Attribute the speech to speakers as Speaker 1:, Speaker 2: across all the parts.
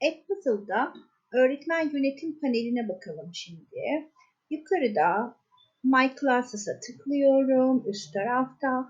Speaker 1: Edpuzzle'da öğretmen yönetim paneline bakalım şimdi. Yukarıda My Classes'a tıklıyorum. Üst tarafta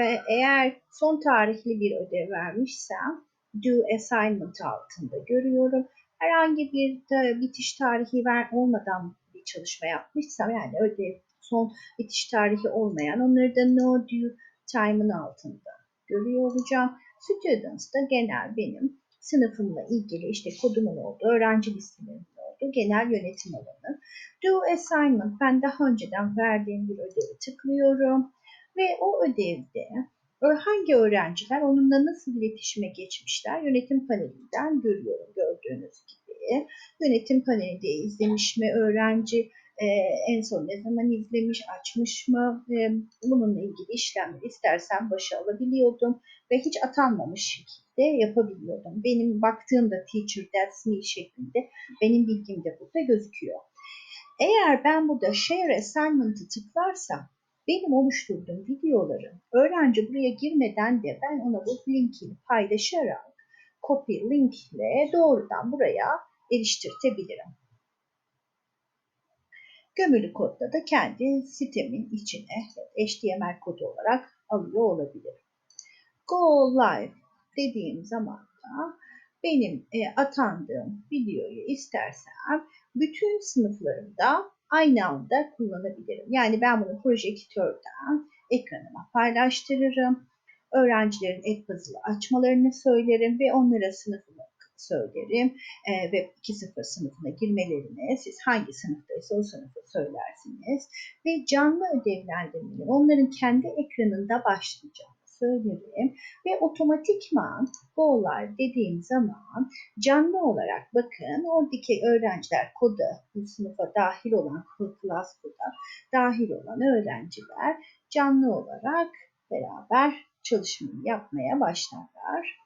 Speaker 1: e, eğer son tarihli bir ödev vermişsem Do Assignment altında görüyorum. Herhangi bir bitiş tarihi ver olmadan bir çalışma yapmışsam yani ödev son bitiş tarihi olmayan onları da No Due Time'ın altında görüyor olacağım. Students da genel benim sınıfımla ilgili işte kodumun olduğu, öğrenci listelerimin olduğu genel yönetim alanı. Do assignment ben daha önceden verdiğim bir ödevi tıklıyorum ve o ödevde hangi öğrenciler onunla nasıl iletişime geçmişler yönetim panelinden görüyorum gördüğünüz gibi. Yönetim panelinde izlemiş mi öğrenci, e, en son ne zaman izlemiş, açmış mı, e, bununla ilgili işlemleri istersen başa alabiliyordum ve hiç atanmamış şekilde yapabiliyordum. Benim baktığımda teacher that's me şeklinde benim bilgim de burada gözüküyor. Eğer ben burada share assignment'ı tıklarsam benim oluşturduğum videoların öğrenci buraya girmeden de ben ona bu linkini paylaşarak copy link ile doğrudan buraya eriştirtebilirim. Gömülü kodda da kendi sitemin içine HTML kodu olarak alıyor olabilir. Go live dediğim zaman da benim e, atandığım videoyu istersem bütün sınıflarımda aynı anda kullanabilirim. Yani ben bunu projektörden ekranıma paylaştırırım. Öğrencilerin Edpuzzle'ı açmalarını söylerim ve onlara sınıfımı söylerim. E, ve 2-0 sınıfına girmelerini siz hangi sınıftaysa o sınıfı söylersiniz. Ve canlı ödevlendirmeyi onların kendi ekranında başlayacağını söylerim ve otomatikman go'lar dediğim zaman canlı olarak bakın oradaki öğrenciler koda bu sınıfa dahil olan class koda dahil olan öğrenciler canlı olarak beraber çalışmayı yapmaya başlarlar.